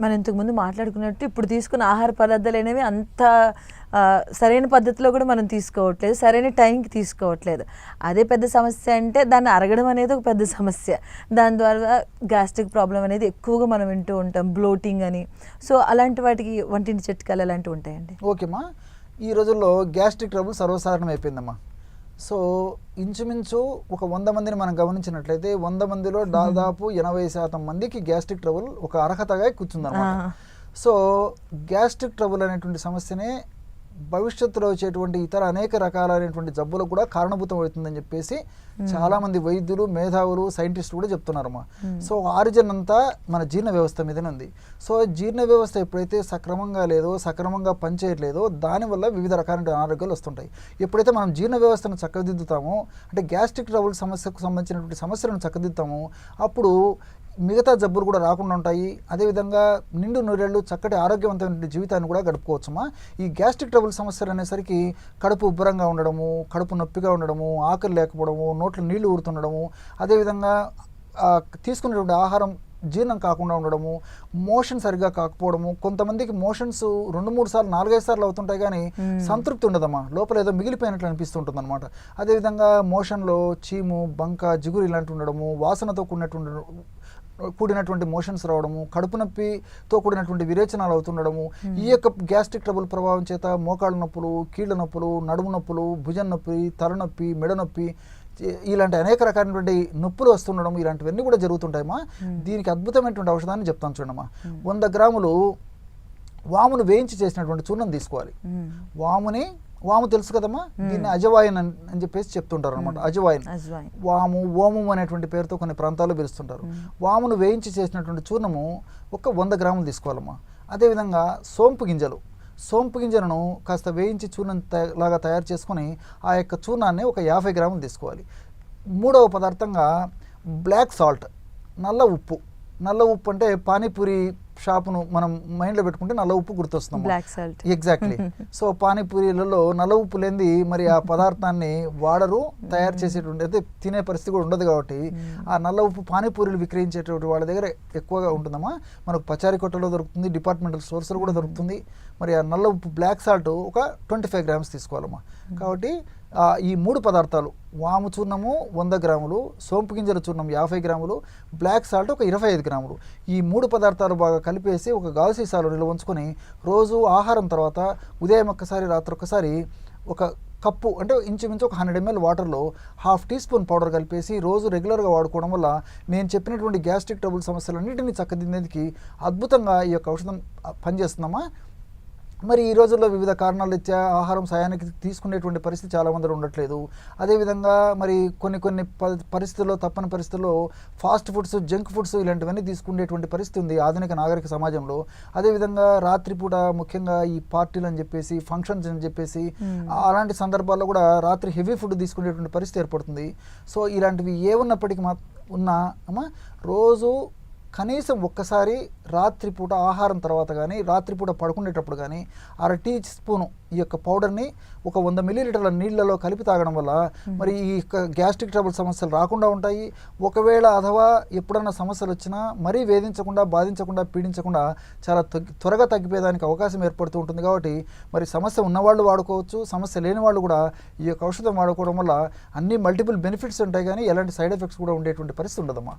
మనం ఇంతకుముందు మాట్లాడుకున్నట్టు ఇప్పుడు తీసుకున్న ఆహార పదార్థాలు అనేవి అంత సరైన పద్ధతిలో కూడా మనం తీసుకోవట్లేదు సరైన టైంకి తీసుకోవట్లేదు. అదే పెద్ద సమస్య అంటే దాన్ని అరగడం అనేది ఒక పెద్ద సమస్య. దాని ద్వారా గ్యాస్ట్రిక్ ప్రాబ్లం అనేది ఎక్కువగా మనం వింటూ ఉంటాం బ్లోటింగ్ అని. సో అలాంటి వాటికి వంటింటి చిట్కాలు అలాంటివి ఉంటాయండి? ఓకేమ్మా ఈ రోజుల్లో గ్యాస్ట్రిక్ ట్రబుల్ సర్వసాధారణం అయిపోయిందమ్మా సో ఇంచుమించు ఒక వంద మందిని మనం గమనించినట్లయితే వంద మందిలో దాదాపు ఎనభై శాతం మందికి గ్యాస్ట్రిక్ ట్రబుల్ ఒక అర్హతగా కూర్చుందన్నమాట. సో గ్యాస్ట్రిక్ ట్రబుల్ అనేటువంటి సమస్యనే భవిష్యత్తులో వచ్చేటువంటి ఇతర అనేక రకాలైనటువంటి జబ్బులకు కూడా కారణభూతం అవుతుందని చెప్పేసి చాలా మంది వైద్యులు మేధావులు సైంటిస్టులు కూడా చెప్తున్నారమ్మా. సో ఆరిజిన్ అంతా మన జీర్ణ వ్యవస్థ మీదనే ఉంది. సో జీర్ణ వ్యవస్థ ఎప్పుడైతే సక్రమంగా లేదో సక్రమంగా పనిచేయట్లేదో దానివల్ల వివిధ రకాల అనారోగ్యాలు వస్తుంటాయి. ఎప్పుడైతే మనం జీర్ణ వ్యవస్థను చక్కదిద్దుతామో అంటే గ్యాస్ట్రిక్ ట్రబుల్ సమస్యకు సంబంధించినటువంటి సమస్యలను చక్కదిద్దుతామో అప్పుడు మిగతా జబ్బులు కూడా రాకుండా ఉంటాయి. అదేవిధంగా నిండు నూరేళ్ళు చక్కటి ఆరోగ్యవంతమైన జీవితాన్ని కూడా గడుపుకోవచ్చుమా ఈ గ్యాస్ట్రిక్ ట్రబుల్ సమస్యలు అనేసరికి కడుపు ఉబ్బరంగా ఉండడము కడుపు నొప్పిగా ఉండడము ఆకలి లేకపోవడము నోట్లో నీళ్ళు ఊరుతుండడము అదేవిధంగా తీసుకునేటువంటి ఆహారం జీర్ణం కాకుండా ఉండడము మోషన్ సరిగ్గా కాకపోవడము కొంతమందికి మోషన్స్ రెండు మూడు సార్లు నాలుగైదు సార్లు అవుతుంటాయి కానీ సంతృప్తి ఉండదమ్మా. లోపల ఏదో మిగిలిపోయినట్లు అనిపిస్తుంటుంది అనమాట అదేవిధంగా మోషన్లో చీము బంక జిగురు ఇలాంటి ఉండడము వాసనతో కూడినటువంటి కూడినటువంటి మోషన్స్ రావడము కడుపు నొప్పితో కూడినటువంటి విరేచనాలు అవుతుండడము ఈ యొక్క గ్యాస్ట్రిక్ ట్రబుల్ ప్రభావం చేత మోకాళ్ళ నొప్పులు కీళ్ళ నొప్పులు నడుము నొప్పులు భుజం నొప్పి తలనొప్పి మెడ నొప్పి ఇలాంటి అనేక రకాలైనటువంటి నొప్పులు వస్తుండడం ఇలాంటివన్నీ కూడా జరుగుతుంటాయమ్మా. దీనికి అద్భుతమైనటువంటి ఔషధాన్ని చెప్తాను చూడమ్మా. వంద గ్రాములు వామును వేయించి చేసినటువంటి చూర్ణం తీసుకోవాలి. వాముని వాము తెలుసు కదమ్మా? దీన్ని అజవాయిన్ అని అని చెప్పేసి చెప్తుంటారు అనమాట అజవాయిన్. వాము ఓమం అనేటువంటి పేరుతో కొన్ని ప్రాంతాల్లో పిలుస్తుంటారు. వామును వేయించి చేసినటువంటి చూర్ణము ఒక వంద గ్రాములు తీసుకోవాలమ్మా. అదేవిధంగా సోంపు గింజలు. సోంపు గింజలను కాస్త వేయించి చూర్ణం లాగా తయారు చేసుకొని ఆ యొక్క చూర్ణాన్ని ఒక యాభై గ్రాములు తీసుకోవాలి. మూడవ పదార్థంగా బ్లాక్ సాల్ట్. నల్ల ఉప్పు. నల్ల ఉప్పు అంటే పానీపూరి షాపును మనం మైండ్లో పెట్టుకుంటే నల్ల ఉప్పు గుర్తొస్తుంది బ్లాక్ సాల్ట్ ఎగ్జాక్ట్లీ సో పానీపూరీలలో నల్ల ఉప్పు లేనిది మరి ఆ పదార్థాన్ని వాడరు తయారు చేసేటువంటి అయితే తినే పరిస్థితి కూడా ఉండదు కాబట్టి ఆ నల్ల ఉప్పు పానీపూరీలు విక్రయించేటువంటి వాళ్ళ దగ్గర ఎక్కువగా ఉంటుందమ్మా. మనకు పచారీ కొట్టలో దొరుకుతుంది డిపార్ట్మెంటల్ స్టోర్స్లో కూడా దొరుకుతుంది. మరి ఆ నల్ల ఉప్పు బ్లాక్ సాల్ట్ ఒక ట్వంటీ ఫైవ్ గ్రామ్స్ తీసుకోవాలమ్మా. కాబట్టి ఆ, ఈ మూడు పదార్థాలు వాము చూర్ణము వంద గ్రాములు సోంపు గింజల చూర్ణం యాభై గ్రాములు బ్లాక్ సాల్ట్ ఒక ఇరవై ఐదు గ్రాములు. ఈ మూడు పదార్థాలు బాగా కలిపేసి ఒక గాజు సీసాలో నిల్వ ఉంచుకొని రోజు ఆహారం తర్వాత ఉదయం ఒక్కసారి రాత్రి ఒక్కసారి ఒక కప్పు అంటే ఇంచుమించు ఒక హండ్రెడ్ ఎంఎల్ వాటర్లో హాఫ్ టీ స్పూన్ పౌడర్ కలిపేసి రోజు రెగ్యులర్గా వాడుకోవడం వల్ల నేను చెప్పినటువంటి గ్యాస్ట్రిక్ ట్రబుల్ సమస్యలన్నింటినీ చక్కదిద్దేందుకు అద్భుతంగా ఈ యొక్క ఔషధం పనిచేస్తుందమ్మా. మరి ఈ రోజుల్లో వివిధ కారణాల రీత్యా ఆహారం సాయానికి తీసుకునేటువంటి పరిస్థితి చాలా మంది ఉండట్లేదు. అదేవిధంగా మరి కొన్ని కొన్ని పరిస్థితుల్లో తప్పని పరిస్థితుల్లో ఫాస్ట్ ఫుడ్స్ జంక్ ఫుడ్స్ ఇలాంటివన్నీ తీసుకునేటువంటి పరిస్థితి ఉంది ఆధునిక నాగరిక సమాజంలో. అదేవిధంగా రాత్రిపూట ముఖ్యంగా ఈ పార్టీలు అని చెప్పేసి ఫంక్షన్స్ అని చెప్పేసి అలాంటి సందర్భాల్లో కూడా రాత్రి హెవీ ఫుడ్ తీసుకునేటువంటి పరిస్థితి ఏర్పడుతుంది. సో ఇలాంటివి ఏ ఉన్నప్పటికీ మా ఉన్నా రోజు కనీసం ఒక్కసారి రాత్రిపూట ఆహారం తర్వాత కానీ రాత్రిపూట పడుకునేటప్పుడు కానీ అర టీ స్పూను ఈ యొక్క పౌడర్ని ఒక వంద మిల్లీలీటర్ల నీళ్ళలో కలిపి తాగడం వల్ల మరి ఈ యొక్క గ్యాస్ట్రిక్ ట్రబుల్ సమస్యలు రాకుండా ఉంటాయి. ఒకవేళ అథవా ఎప్పుడన్నా సమస్యలు వచ్చినా మరీ వేధించకుండా బాధించకుండా పీడించకుండా చాలా త్వరగా తగ్గిపోయేదానికి అవకాశం ఏర్పడుతూ ఉంటుంది కాబట్టి మరి సమస్య ఉన్నవాళ్ళు వాడుకోవచ్చు. సమస్య లేని వాళ్ళు కూడా ఈ యొక్క ఔషధం వాడుకోవడం వల్ల అన్ని మల్టిపుల్ బెనిఫిట్స్ ఉంటాయి కానీ ఎలాంటి సైడ్ ఎఫెక్ట్స్ కూడా ఉండేటువంటి పరిస్థితి ఉండదమ్మా.